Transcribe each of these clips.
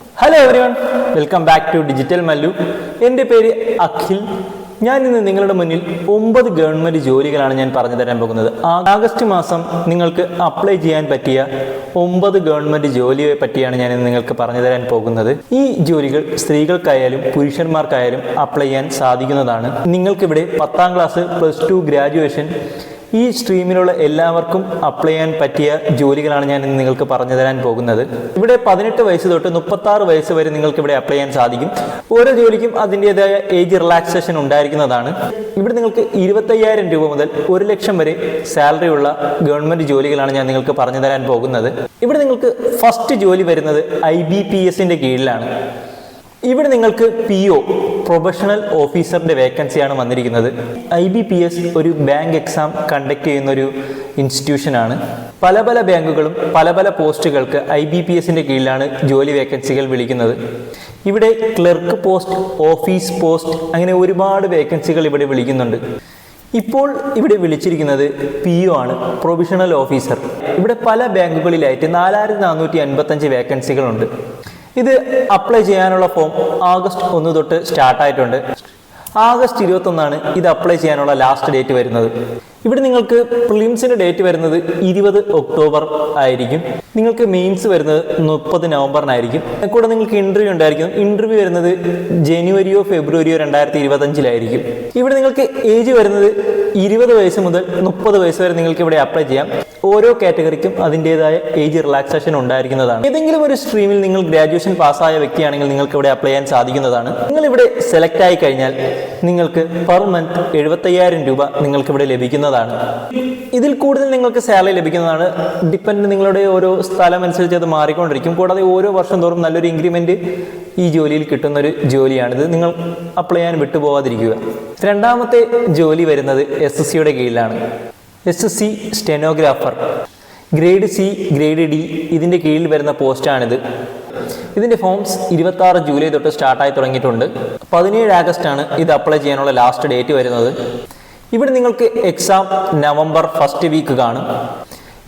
Hello everyone welcome back to digital Mallu എന്റെ പേര് അഖിൽ. ഞാൻ ഇന്ന് നിങ്ങളുടെ മുന്നിൽ ഒമ്പത് ഗവൺമെന്റ് ജോലികളാണ് ഞാൻ പറഞ്ഞു തരാൻ പോകുന്നത്. ആഗസ്റ്റ് മാസം നിങ്ങൾക്ക് അപ്ലൈ ചെയ്യാൻ പറ്റിയ ഒമ്പത് ഗവൺമെന്റ് ജോലിയെ പറ്റിയാണ് ഞാൻ ഇന്ന് നിങ്ങൾക്ക് പറഞ്ഞു തരാൻ പോകുന്നത്. ഈ ജോലികൾ സ്ത്രീകൾക്കായാലും പുരുഷന്മാർക്കായാലും അപ്ലൈ ചെയ്യാൻ സാധിക്കുന്നതാണ്. നിങ്ങൾക്കിവിടെ പത്താം ക്ലാസ് പ്ലസ് ടു ഗ്രാജുവേഷൻ ഈ സ്ട്രീമിലുള്ള എല്ലാവർക്കും അപ്ലൈ ചെയ്യാൻ പറ്റിയ ജോലികളാണ് ഞാൻ ഇന്ന് നിങ്ങൾക്ക് പറഞ്ഞു തരാൻ പോകുന്നത്. ഇവിടെ പതിനെട്ട് വയസ്സ് തൊട്ട് മുപ്പത്തി ആറ് വയസ്സ് വരെ നിങ്ങൾക്ക് ഇവിടെ അപ്ലൈ ചെയ്യാൻ സാധിക്കും. ഓരോ ജോലിക്കും അതിന്റെതായ ഏജ് റിലാക്സേഷൻ ഉണ്ടായിരിക്കുന്നതാണ്. ഇവിടെ നിങ്ങൾക്ക് ഇരുപത്തയ്യായിരം രൂപ മുതൽ ഒരു ലക്ഷം വരെ സാലറി ഉള്ള ഗവൺമെന്റ് ജോലികളാണ് ഞാൻ നിങ്ങൾക്ക് പറഞ്ഞു തരാൻ പോകുന്നത്. ഇവിടെ നിങ്ങൾക്ക് ഫസ്റ്റ് ജോലി വരുന്നത് ഐ ബി പി കീഴിലാണ്. ഇവിടെ നിങ്ങൾക്ക് പി ഒ പ്രൊഫഷണൽ ഓഫീസറിന്റെ വേക്കൻസിയാണ് വന്നിരിക്കുന്നത്. ഐ ബി പി എസ് ഒരു ബാങ്ക് എക്സാം കണ്ടക്ട് ചെയ്യുന്ന ഒരു ഇൻസ്റ്റിറ്റ്യൂഷനാണ് പല പല ബാങ്കുകളും പല പല പോസ്റ്റുകൾക്ക് ഐ ബി പി എസിന്റെ കീഴിലാണ് ജോലി വേക്കൻസികൾ വിളിക്കുന്നത്. ഇവിടെ ക്ലർക്ക് പോസ്റ്റ് ഓഫീസ് പോസ്റ്റ് അങ്ങനെ ഒരുപാട് വേക്കൻസികൾ ഇവിടെ വിളിക്കുന്നുണ്ട്. ഇപ്പോൾ ഇവിടെ വിളിച്ചിരിക്കുന്നത് പി ഒ ആണ് പ്രൊവിഷണൽ ഓഫീസർ ഇവിടെ പല ബാങ്കുകളിലായിട്ട് നാലായിരത്തി നാനൂറ്റി അൻപത്തഞ്ച് വേക്കൻസികളുണ്ട് ഇത് അപ്ലൈ ചെയ്യാനുള്ള ഫോം ആഗസ്റ്റ് ഒന്ന് തൊട്ട് സ്റ്റാർട്ടായിട്ടുണ്ട് ആഗസ്റ്റ് ഇരുപത്തൊന്നാണ് ഇത് അപ്ലൈ ചെയ്യാനുള്ള ലാസ്റ്റ് ഡേറ്റ് വരുന്നത്. ഇവിടെ നിങ്ങൾക്ക് പ്രിലിംസിന്റെ ഡേറ്റ് വരുന്നത് ഇരുപത് ഒക്ടോബർ ആയിരിക്കും. നിങ്ങൾക്ക് മെയിൻസ് വരുന്നത് മുപ്പത് നവംബറിനായിരിക്കും. കൂടെ നിങ്ങൾക്ക് ഇന്റർവ്യൂ ഉണ്ടായിരിക്കും. ഇന്റർവ്യൂ വരുന്നത് ജനുവരിയോ ഫെബ്രുവരിയോ രണ്ടായിരത്തി ഇരുപത്തഞ്ചിലായിരിക്കും ഇവിടെ നിങ്ങൾക്ക് ഏജ് വരുന്നത് ഇരുപത് വയസ്സ് മുതൽ മുപ്പത് വയസ്സ് വരെ നിങ്ങൾക്ക് ഇവിടെ അപ്ലൈ ചെയ്യാം. ഓരോ കാറ്റഗറിക്കും അതിന്റെതായ ഏജ് റിലാക്സേഷൻ ഉണ്ടായിരിക്കുന്നതാണ്. ഏതെങ്കിലും ഒരു സ്ട്രീമിൽ നിങ്ങൾ ഗ്രാജുവേഷൻ പാസ്സായ വ്യക്തിയാണെങ്കിൽ നിങ്ങൾക്ക് ഇവിടെ അപ്ലൈ ചെയ്യാൻ സാധിക്കുന്നതാണ്. നിങ്ങൾ ഇവിടെ സെലക്ട് ആയി കഴിഞ്ഞാൽ നിങ്ങൾക്ക് പെർ മന്ത് എഴുപത്തയ്യായിരം രൂപ നിങ്ങൾക്ക് ഇവിടെ ലഭിക്കുന്നതാണ്. ഇതിൽ കൂടുതൽ നിങ്ങൾക്ക് സാലറി ലഭിക്കുന്നതാണ്. ഡിപ്പെൻഡ് നിങ്ങളുടെ ഓരോ സ്ഥലം അനുസരിച്ച് അത് മാറിക്കൊണ്ടിരിക്കും. കൂടാതെ ഓരോ വർഷം തോറും നല്ലൊരു ഇൻക്രിമെന്റ് ഈ ജോലിയിൽ കിട്ടുന്ന ഒരു ജോലിയാണിത്. നിങ്ങൾ അപ്ലൈ ചെയ്യാൻ വിട്ടുപോകാതിരിക്കുക രണ്ടാമത്തെ ജോലി വരുന്നത് എസ് എസ് സിയുടെ കീഴിലാണ്. S S C stenographer grade C grade D ഇതിന്റെ കീഴിൽ വരുന്ന പോസ്റ്റാണിത്. ഇതിന്റെ ഫോംസ് ഇരുപത്തി ആറ് ജൂലൈ തൊട്ട് സ്റ്റാർട്ടായി തുടങ്ങിയിട്ടുണ്ട്. പതിനേഴ് ആഗസ്റ്റ് ആണ് ഇത് അപ്ലൈ ചെയ്യാനുള്ള ലാസ്റ്റ് ഡേറ്റ് വരുന്നത്. ഇവിടെ നിങ്ങൾക്ക് എക്സാം നവംബർ ഫസ്റ്റ് വീക്ക് കാണും.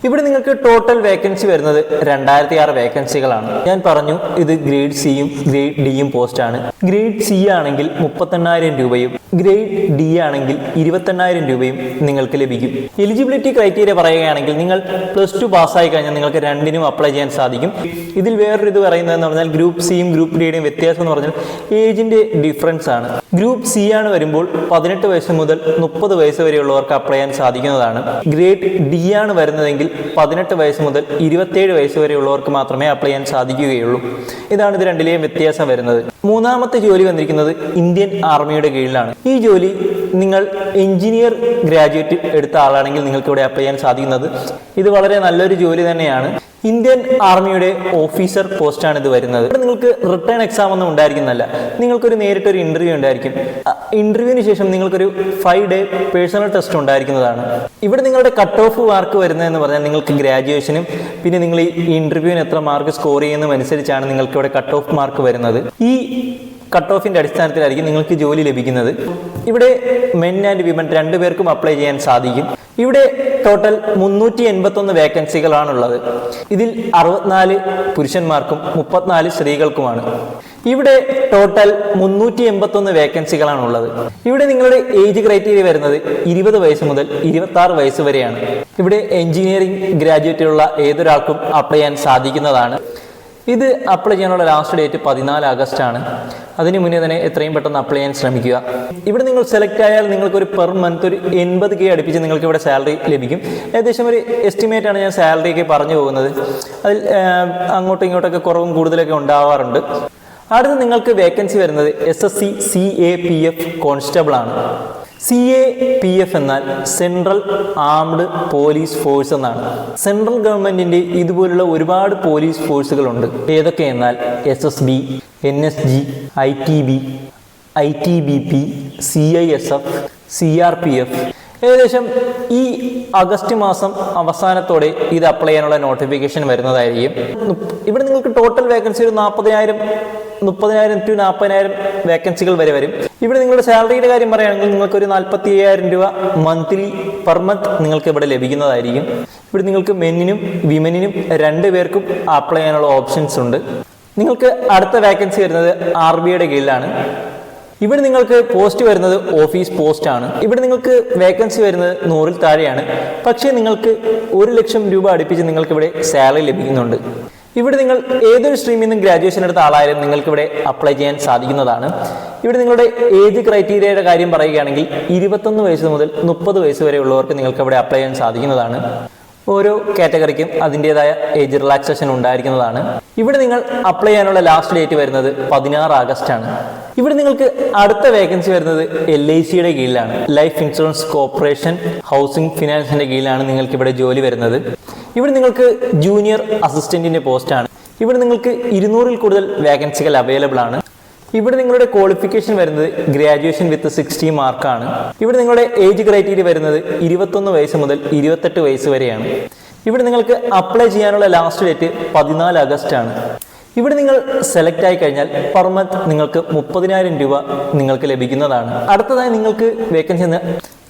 ഇവിടെ നിങ്ങൾക്ക് ടോട്ടൽ വേക്കൻസി വരുന്നത് രണ്ടായിരത്തി ആറ് വേക്കൻസികളാണ് ഞാൻ പറഞ്ഞു ഇത് ഗ്രേഡ് സിയും ഗ്രേഡ് ഡിയും പോസ്റ്റാണ് ഗ്രേഡ് സി ആണെങ്കിൽ മുപ്പത്തെണ്ണായിരം രൂപയും ഗ്രേഡ് ഡി ആണെങ്കിൽ ഇരുപത്തെണ്ണായിരം രൂപയും നിങ്ങൾക്ക് ലഭിക്കും. എലിജിബിലിറ്റി ക്രൈറ്റീരിയ പറയുകയാണെങ്കിൽ നിങ്ങൾ പ്ലസ് ടു പാസ്സായി കഴിഞ്ഞാൽ നിങ്ങൾക്ക് രണ്ടിനും അപ്ലൈ ചെയ്യാൻ സാധിക്കും. ഇതിൽ വേറൊരു ഇത് പറയുന്നതെന്ന് പറഞ്ഞാൽ ഗ്രൂപ്പ് സിയും ഗ്രൂപ്പ് ഡിയുടെയും വ്യത്യാസം എന്ന് പറഞ്ഞാൽ ഏജിന്റെ ഡിഫറൻസ് ആണ്. ഗ്രൂപ്പ് സി ആണ് വരുമ്പോൾ പതിനെട്ട് വയസ്സ് മുതൽ മുപ്പത് വയസ്സ് വരെയുള്ളവർക്ക് അപ്ലൈ ചെയ്യാൻ സാധിക്കുന്നതാണ്. ഗ്രേഡ് ഡി ആണ് വരുന്നതെങ്കിൽ പതിനെട്ട് വയസ്സ് മുതൽ ഇരുപത്തേഴ് വയസ്സ് വരെയുള്ളവർക്ക് മാത്രമേ അപ്ലൈ ചെയ്യാൻ സാധിക്കുകയുള്ളൂ. ഇതാണ് ഇത് രണ്ടിലെയും വ്യത്യാസം വരുന്നത്. മൂന്നാമത്തെ ജോലി വന്നിരിക്കുന്നത് ഇന്ത്യൻ ആർമിയുടെ കീഴിലാണ്. ഈ ജോലി നിങ്ങൾ എഞ്ചിനീയർ ഗ്രാജുവേറ്റ് എടുത്ത ആളാണെങ്കിൽ നിങ്ങൾക്ക് ഇവിടെ അപ്ലൈ ചെയ്യാൻ സാധിക്കുന്നത്. ഇത് വളരെ നല്ലൊരു ജോലി തന്നെയാണ്. ഇന്ത്യൻ ആർമിയുടെ ഓഫീസർ പോസ്റ്റാണ് ഇത് വരുന്നത്. ഇവിടെ നിങ്ങൾക്ക് റിട്ടേൺ എക്സാം ഒന്നും ഉണ്ടായിരിക്കുന്നല്ല നിങ്ങൾക്കൊരു നേരിട്ടൊരു ഇന്റർവ്യൂ ഉണ്ടായിരിക്കും. ഇന്റർവ്യൂവിന് ശേഷം നിങ്ങൾക്കൊരു ഫൈവ് ഡേ പേഴ്സണൽ ടെസ്റ്റ് ഉണ്ടായിരിക്കുന്നതാണ്. ഇവിടെ നിങ്ങളുടെ കട്ട് ഓഫ് മാർക്ക് വരുന്നതെന്ന് പറഞ്ഞാൽ നിങ്ങൾക്ക് ഗ്രാജുവേഷനും പിന്നെ നിങ്ങൾ ഈ ഇന്റർവ്യൂവിന് എത്ര മാർക്ക് സ്കോർ ചെയ്യുന്നതും അനുസരിച്ചാണ് നിങ്ങൾക്ക് ഇവിടെ കട്ട് ഓഫ് മാർക്ക് വരുന്നത്. ഈ കട്ട് ഓഫിന്റെ അടിസ്ഥാനത്തിലായിരിക്കും നിങ്ങൾക്ക് ജോലി ലഭിക്കുന്നത്. ഇവിടെ മെൻ ആൻഡ് വിമൻ രണ്ടുപേർക്കും അപ്ലൈ ചെയ്യാൻ സാധിക്കും. ഇവിടെ ടോട്ടൽ മുന്നൂറ്റി എൺപത്തൊന്ന് വേക്കൻസികളാണുള്ളത് ഇതിൽ അറുപത്തിനാല് പുരുഷന്മാർക്കും മുപ്പത്തിനാല് സ്ത്രീകൾക്കുമാണ്. ഇവിടെ ടോട്ടൽ മുന്നൂറ്റി എൺപത്തൊന്ന് വേക്കൻസികളാണുള്ളത് ഇവിടെ നിങ്ങളുടെ ഏജ് ക്രൈറ്റീരിയ വരുന്നത് ഇരുപത് വയസ്സ് മുതൽ ഇരുപത്തി ആറ് വയസ്സ് വരെയാണ്. ഇവിടെ എഞ്ചിനീയറിംഗ് ഗ്രാജുവേറ്റുള്ള ഏതൊരാൾക്കും അപ്ലൈ ചെയ്യാൻ സാധിക്കുന്നതാണ്. ഇത് അപ്ലൈ ചെയ്യാനുള്ള ലാസ്റ്റ് ഡേറ്റ് പതിനാല് ആഗസ്റ്റ് ആണ് അതിന് മുന്നേ തന്നെ എത്രയും പെട്ടെന്ന് അപ്ലൈ ചെയ്യാൻ ശ്രമിക്കുക. ഇവിടെ നിങ്ങൾ സെലക്ട് ആയാൽ നിങ്ങൾക്ക് ഒരു പെർ മന്ത് ഒരു എൺപത് കെ അടുപ്പിച്ച് നിങ്ങൾക്ക് ഇവിടെ സാലറി ലഭിക്കും. ഏകദേശം ഒരു എസ്റ്റിമേറ്റ് ആണ് ഞാൻ സാലറി ഒക്കെ പറഞ്ഞു പോകുന്നത്. അതിൽ അങ്ങോട്ടും ഇങ്ങോട്ടൊക്കെ കുറവും കൂടുതലൊക്കെ ഉണ്ടാവാറുണ്ട്. അടുത്ത് നിങ്ങൾക്ക് വേക്കൻസി വരുന്നത് S S C C A P F constable ആണ്. സി എ പി എഫ് എന്നാൽ സെൻട്രൽ ആംഡ് പോലീസ് ഫോഴ്സ് എന്നാണ്. സെൻട്രൽ ഗവൺമെന്റിന്റെ ഇതുപോലുള്ള ഒരുപാട് പോലീസ് ഫോഴ്സുകളുണ്ട് ഏതൊക്കെ എന്നാൽ S S B N S G I T B I T B P C I S F C R P F ഏകദേശം ഈ അഗസ്റ്റ് മാസം അവസാനത്തോടെ ഇത് അപ്ലൈ ചെയ്യാനുള്ള നോട്ടിഫിക്കേഷൻ വരുന്നതായിരിക്കും. ഇവിടെ നിങ്ങൾക്ക് ടോട്ടൽ വേക്കൻസി ഒരു നാൽപ്പതിനായിരം മുപ്പതിനായിരം ടു നാൽപ്പതിനായിരം വേക്കൻസികൾ വരെ വരും. ഇവിടെ നിങ്ങളുടെ സാലറിയുടെ കാര്യം പറയുകയാണെങ്കിൽ നിങ്ങൾക്ക് ഒരു നാൽപ്പത്തി അയ്യായിരം രൂപ മന്ത്ലി പെർ മന്ത് നിങ്ങൾക്ക് ഇവിടെ ലഭിക്കുന്നതായിരിക്കും. ഇവിടെ നിങ്ങൾക്ക് മെന്നിനും വിമനിനും രണ്ട് പേർക്കും അപ്ലൈ ചെയ്യാനുള്ള ഓപ്ഷൻസ് ഉണ്ട്. നിങ്ങൾക്ക് അടുത്ത വേക്കൻസി വരുന്നത് ആർ ബിയുടെ കീഴിലാണ്. ഇവിടെ നിങ്ങൾക്ക് പോസ്റ്റ് വരുന്നത് ഓഫീസ് പോസ്റ്റ് ആണ്. ഇവിടെ നിങ്ങൾക്ക് വേക്കൻസി വരുന്നത് നൂറിൽ താഴെയാണ്. പക്ഷേ നിങ്ങൾക്ക് ഒരു ലക്ഷം രൂപ അടുപ്പിച്ച് നിങ്ങൾക്ക് ഇവിടെ സാലറി ലഭിക്കുന്നുണ്ട്. ഇവിടെ നിങ്ങൾ ഏതൊരു സ്ട്രീമിൽ നിന്നും ഗ്രാജുവേഷൻ എടുത്ത ആളായാലും നിങ്ങൾക്ക് ഇവിടെ അപ്ലൈ ചെയ്യാൻ സാധിക്കുന്നതാണ്. ഇവിടെ നിങ്ങളുടെ ഏജ് ക്രൈറ്റീരിയയുടെ കാര്യം പറയുകയാണെങ്കിൽ ഇരുപത്തൊന്ന് വയസ്സ് മുതൽ മുപ്പത് വയസ്സ് വരെ ഉള്ളവർക്ക് നിങ്ങൾക്ക് ഇവിടെ അപ്ലൈ ചെയ്യാൻ സാധിക്കുന്നതാണ്. ഓരോ കാറ്റഗറിക്കും അതിന്റെതായ ഏജ് റിലാക്സേഷൻ ഉണ്ടായിരിക്കുന്നതാണ്. ഇവിടെ നിങ്ങൾ അപ്ലൈ ചെയ്യാനുള്ള ലാസ്റ്റ് ഡേറ്റ് വരുന്നത് പതിനാറ് ആഗസ്റ്റ് ആണ്. ഇവിടെ നിങ്ങൾക്ക് അടുത്ത വേക്കൻസി വരുന്നത് എൽ ഐ സിയുടെ കീഴിലാണ്. ലൈഫ് ഇൻഷുറൻസ് കോർപ്പറേഷൻ ഹൗസിംഗ് ഫിനാൻസിന്റെ കീഴിലാണ് നിങ്ങൾക്ക് ഇവിടെ ജോലി വരുന്നത്. ഇവിടെ നിങ്ങൾക്ക് ജൂനിയർ അസിസ്റ്റന്റിന്റെ പോസ്റ്റ് ആണ്. ഇവിടെ നിങ്ങൾക്ക് ഇരുന്നൂറിൽ കൂടുതൽ വേക്കൻസികൾ അവൈലബിൾ ആണ്. ഇവിടെ നിങ്ങളുടെ ക്വാളിഫിക്കേഷൻ വരുന്നത് ഗ്രാജുവേഷൻ വിത്ത് സിക്സ്റ്റി മാർക്കാണ് ഇവിടെ നിങ്ങളുടെ ഏജ് ക്രൈറ്റീരിയ വരുന്നത് ഇരുപത്തൊന്ന് വയസ്സ് മുതൽ ഇരുപത്തെട്ട് വയസ്സ് വരെയാണ്. ഇവിടെ നിങ്ങൾക്ക് അപ്ലൈ ചെയ്യാനുള്ള ലാസ്റ്റ് ഡേറ്റ് പതിനാല് ആഗസ്റ്റ് ആണ്. ഇവിടെ നിങ്ങൾ സെലക്ട് ആയി കഴിഞ്ഞാൽ പെർ മന്ത് നിങ്ങൾക്ക് മുപ്പതിനായിരം രൂപ നിങ്ങൾക്ക് ലഭിക്കുന്നതാണ്. അടുത്തതായി നിങ്ങൾക്ക് വേക്കൻസി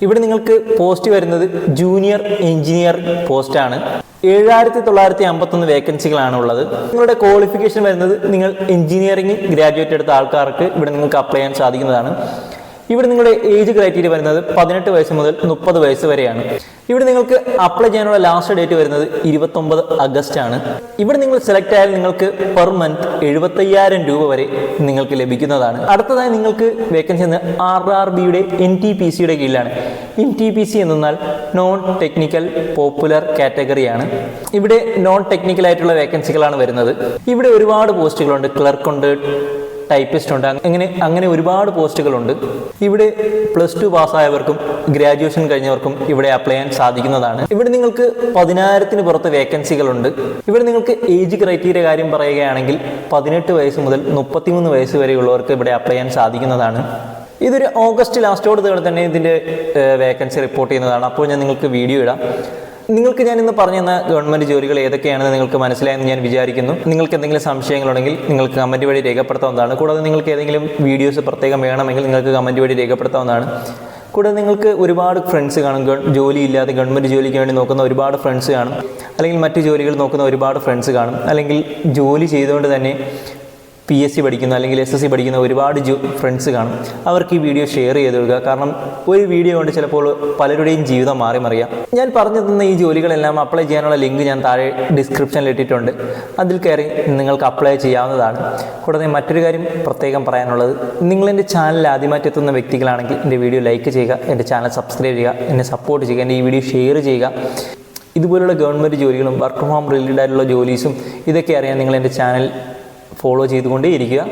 ഇവിടെ നിങ്ങൾക്ക് പോസ്റ്റ് വരുന്നത് ജൂനിയർ എഞ്ചിനീയർ പോസ്റ്റാണ് ഏഴായിരത്തി തൊള്ളായിരത്തി അമ്പത്തൊന്ന് വേക്കൻസികളാണ് ഉള്ളത്. നിങ്ങളുടെ ക്വാളിഫിക്കേഷൻ വരുന്നത് നിങ്ങൾ എഞ്ചിനീയറിംഗ് ഗ്രാജുവേറ്റ് എടുത്ത ആൾക്കാർക്ക് ഇവിടെ നിങ്ങൾക്ക് അപ്ലൈ ചെയ്യാൻ സാധിക്കുന്നതാണ്. ഇവിടെ നിങ്ങളുടെ ഏജ് ക്രൈറ്റീരിയ വരുന്നത് പതിനെട്ട് വയസ്സ് മുതൽ മുപ്പത് വയസ്സ് വരെയാണ്. ഇവിടെ നിങ്ങൾക്ക് അപ്ലൈ ചെയ്യാനുള്ള ലാസ്റ്റ് ഡേറ്റ് വരുന്നത് ഇരുപത്തൊമ്പത് അഗസ്റ്റ് ആണ്. ഇവിടെ നിങ്ങൾ സെലക്ട് ആയാൽ നിങ്ങൾക്ക് പെർ മന്ത് എഴുപത്തയ്യായിരം രൂപ വരെ നിങ്ങൾക്ക് ലഭിക്കുന്നതാണ്. അടുത്തതായി നിങ്ങൾക്ക് വേക്കൻസി എന്ന ആർ ആർ ബിയുടെ എൻ ടി പി സിയുടെ കീഴിലാണ്. എൻ ടി പി സി എന്നാൽ നോൺ ടെക്നിക്കൽ പോപ്പുലർ കാറ്റഗറിയാണ് ഇവിടെ നോൺ ടെക്നിക്കൽ ആയിട്ടുള്ള വേക്കൻസികളാണ് വരുന്നത്. ഇവിടെ ഒരുപാട് പോസ്റ്റുകളുണ്ട് ക്ലർക്കുണ്ട് ടൈപ്പിസ്റ്റ് ഉണ്ട്. അങ്ങനെ അങ്ങനെ ഒരുപാട് പോസ്റ്റുകളുണ്ട്. ഇവിടെ പ്ലസ് ടു പാസ്സായവർക്കും ഗ്രാജുവേഷൻ കഴിഞ്ഞവർക്കും ഇവിടെ അപ്ലൈ ചെയ്യാൻ സാധിക്കുന്നതാണ്. ഇവിടെ നിങ്ങൾക്ക് പതിനായിരത്തിന് പുറത്ത് വേക്കൻസികളുണ്ട്. ഇവിടെ നിങ്ങൾക്ക് ഏജ് ക്രൈറ്റീരിയ കാര്യം പറയുകയാണെങ്കിൽ പതിനെട്ട് വയസ്സ് മുതൽ മുപ്പത്തിമൂന്ന് വയസ്സ് വരെയുള്ളവർക്ക് ഇവിടെ അപ്ലൈ ചെയ്യാൻ സാധിക്കുന്നതാണ്. ഇതൊരു ഓഗസ്റ്റ് ലാസ്റ്റോട് തന്നെ ഇതിന്റെ വേക്കൻസി റിപ്പോർട്ട് ചെയ്യുന്നതാണ്. അപ്പോൾ ഞാൻ നിങ്ങൾക്ക് വീഡിയോ ഇടാം. നിങ്ങൾക്ക് ഞാൻ ഇന്ന് പറഞ്ഞു തന്ന ഗവൺമെന്റ് ജോലികൾ ഏതൊക്കെയാണെന്ന് നിങ്ങൾക്ക് മനസ്സിലായെന്ന് ഞാൻ വിചാരിക്കുന്നു. നിങ്ങൾക്ക് എന്തെങ്കിലും സംശയങ്ങളുണ്ടെങ്കിൽ നിങ്ങൾക്ക് കമന്റ് വഴി രേഖപ്പെടുത്താവുന്നതാണ്. കൂടാതെ നിങ്ങൾക്ക് ഏതെങ്കിലും വീഡിയോസ് പ്രത്യേകം വേണമെങ്കിൽ നിങ്ങൾക്ക് കമന്റ് വഴി രേഖപ്പെടുത്താവുന്നതാണ്. കൂടാതെ നിങ്ങൾക്ക് ഒരുപാട് ഫ്രണ്ട്സ് കാണും. ജോലി ജോലിയില്ലാതെ ഗവൺമെന്റ് ജോലിക്ക് വേണ്ടി നോക്കുന്ന ഒരുപാട് ഫ്രണ്ട്സ് കാണും. അല്ലെങ്കിൽ മറ്റു ജോലികൾ നോക്കുന്ന ഒരുപാട് ഫ്രണ്ട്സ് കാണും. അല്ലെങ്കിൽ ജോലി ചെയ്തുകൊണ്ട് തന്നെ പി എസ് സി പഠിക്കുന്ന അല്ലെങ്കിൽ എസ് എസ് സി പഠിക്കുന്ന ഒരുപാട് ഫ്രണ്ട്സ് കാണും. അവർക്ക് ഈ വീഡിയോ ഷെയർ ചെയ്ത് കൊടുക്കുക. കാരണം ഒരു വീഡിയോ കൊണ്ട് ചിലപ്പോൾ പലരുടെയും ജീവിതം മാറി മറിയാം. ഞാൻ പറഞ്ഞു തന്ന ഈ ജോലികളെല്ലാം അപ്ലൈ ചെയ്യാനുള്ള ലിങ്ക് ഞാൻ താഴെ ഡിസ്ക്രിപ്ഷനിൽ ഇട്ടിട്ടുണ്ട്. അതിൽ കയറി നിങ്ങൾക്ക് അപ്ലൈ ചെയ്യാവുന്നതാണ്. കൂടാതെ മറ്റൊരു കാര്യം പ്രത്യേകം പറയാനുള്ളത്. നിങ്ങൾ എന്റെ ചാനൽ ആദ്യമായിട്ട് എത്തുന്ന വ്യക്തികളാണെങ്കിൽ എന്റെ വീഡിയോ ലൈക്ക് ചെയ്യുക എന്റെ ചാനൽ സബ്സ്ക്രൈബ് ചെയ്യുക എന്നെ സപ്പോർട്ട് ചെയ്യുക എന്റെ ഈ വീഡിയോ ഷെയർ ചെയ്യുക. ഇതുപോലുള്ള ഗവൺമെന്റ് ജോലികളും വർക്ക് ഫ്രം ഹോം റിലേറ്റഡ് ആയിട്ടുള്ള ജോലീസും ഇതൊക്കെ അറിയാൻ നിങ്ങൾ എന്റെ ചാനൽ ഫോളോ ചെയ്തുകൊണ്ടേയിരിക്കുക.